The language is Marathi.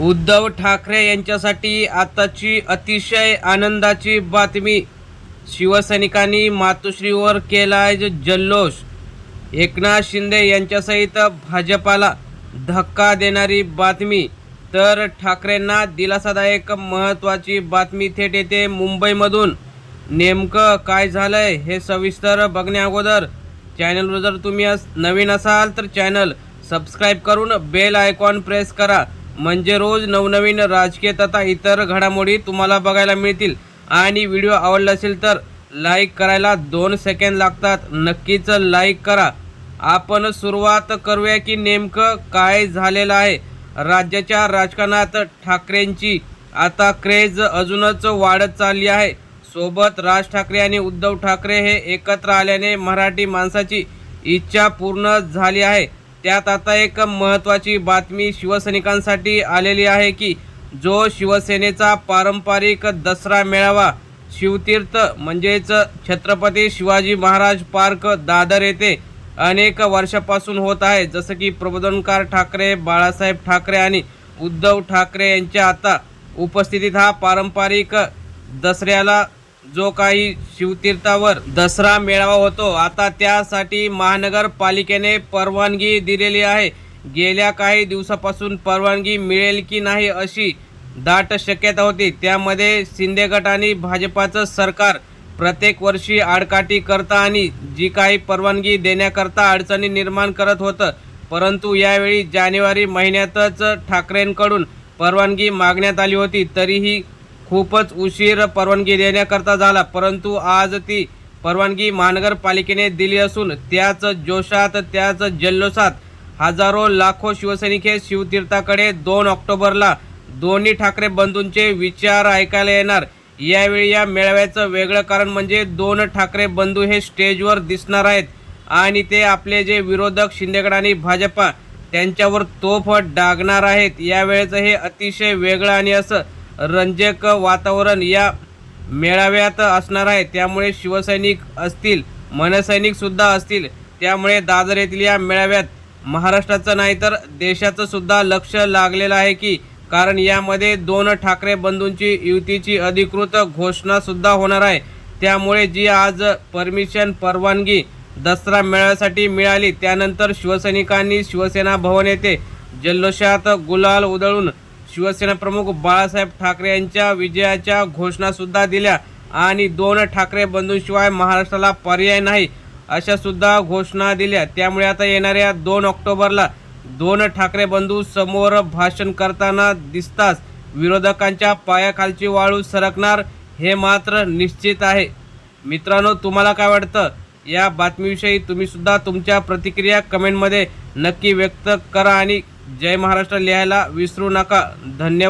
उद्धव ठाकरे यांच्यासाठी आताची अतिशय आनंदाची बातमी. शिवसैनिकांनी मातोश्रीवर केलाय जो जल्लोष. एकनाथ शिंदे यांच्यासहित भाजपाला धक्का देणारी बातमी. तर ठाकरेंना दिलासादायक महत्त्वाची बातमी थेट येते मुंबईमधून. नेमकं काय झालंय हे सविस्तर बघण्या अगोदर. चॅनलवर जर तुम्ही नवीन असाल तर चॅनल सबस्क्राईब करून बेल आयकॉन प्रेस करा. म्हणजे रोज नवनवीन राजकीय तथा इतर घडामोडी तुम्हाला बघायला मिळतील. आणि व्हिडिओ आवडला असेल तर लाईक करायला दोन सेकंद लागतात. नक्कीच लाईक करा. आपण सुरुवात करूया की नेमकं काय झालेलं आहे. राज्याच्या राजकारणात ठाकरेंची आता क्रेज अजूनच वाढत चालली आहे. सोबत राज ठाकरे आणि उद्धव ठाकरे हे एकत्र आल्याने मराठी माणसाची इच्छा पूर्ण झाली आहे. त्यात आता एक महत्त्वाची बातमी शिवसैनिकांसाठी आलेली आहे की जो शिवसेनेचा पारंपरिक दसरा मेळावा शिवतीर्थ म्हणजेच छत्रपती शिवाजी महाराज पार्क दादर येथे अनेक वर्षापासून होत आहे. जसं की प्रबोधनकार ठाकरे बाळासाहेब ठाकरे आणि उद्धव ठाकरे यांच्या आता उपस्थितीत हा पारंपरिक दसऱ्याला जो काही शिवतीर्थावर दसरा मेळावा होतो आता त्यासाठी महानगरपालिकेने परवानगी दिलेली आहे. गेल्या काही दिवसापासून परवानगी मिळेल की नाही अशी दाट शक्यता होती. त्यामध्ये शिंदे गट आणि भाजपाचं सरकार प्रत्येक वर्षी आडकाठी करता आणि जी काही परवानगी देण्याकरता अडचणी निर्माण करत होतं. परंतु यावेळी जानेवारी महिन्यातच ठाकरेंकडून परवानगी मागण्यात आली होती. तरीही खूपच उशीर परवानगी देण्याकरता झाला परंतु आज ती परवानगी महानगरपालिकेने दिली असून त्याच जोशात त्याच जल्लोषात हजारो लाखो शिवसैनिक हे शिवतीर्थाकडे दोन ऑक्टोबरला दोन्ही ठाकरे बंधूंचे विचार ऐकायला येणार. यावेळी या मेळाव्याचं वेगळं कारण म्हणजे दोन ठाकरे बंधू हे स्टेजवर दिसणार आहेत आणि ते आपले जे विरोधक शिंदेगड आणि भाजपा त्यांच्यावर तोफ डागणार आहेत. यावेळेचं हे अतिशय वेगळं आणि असं रंजक वातावरण या मेळाव्यात असणार आहे. त्यामुळे शिवसैनिक असतील मनसैनिकसुद्धा असतील. त्यामुळे दादर येथील या मेळाव्यात महाराष्ट्राचं नाही तर देशाचं सुद्धा लक्ष लागलेलं आहे की कारण यामध्ये दोन ठाकरे बंधूंची युतीची अधिकृत घोषणासुद्धा होणार आहे. त्यामुळे जी आज परमिशन परवानगी दसरा मेळाव्यासाठी मिळाली त्यानंतर शिवसैनिकांनी शिवसेना भवन येथे जल्लोषात गुलाल उधळून शिवसेना प्रमुख बाळासाहेब ठाकरे यांच्या विजयाच्या घोषणासुद्धा दिल्या. आणि दोन ठाकरे बंधूंशिवाय महाराष्ट्राला पर्याय नाही अशा सुद्धा घोषणा दिल्या. त्यामुळे आता येणाऱ्या दोन ऑक्टोबरला दोन ठाकरे बंधू समोर भाषण करताना दिसताच विरोधकांच्या पायाखालची वाळू सरकणार हे मात्र निश्चित आहे. मित्रांनो तुम्हाला काय वाटतं? या बातमीविषयी तुम्हीसुद्धा तुमच्या प्रतिक्रिया कमेंटमध्ये नक्की व्यक्त करा आणि जय महाराष्ट्र लिहायला विसरू नका. धन्यवाद.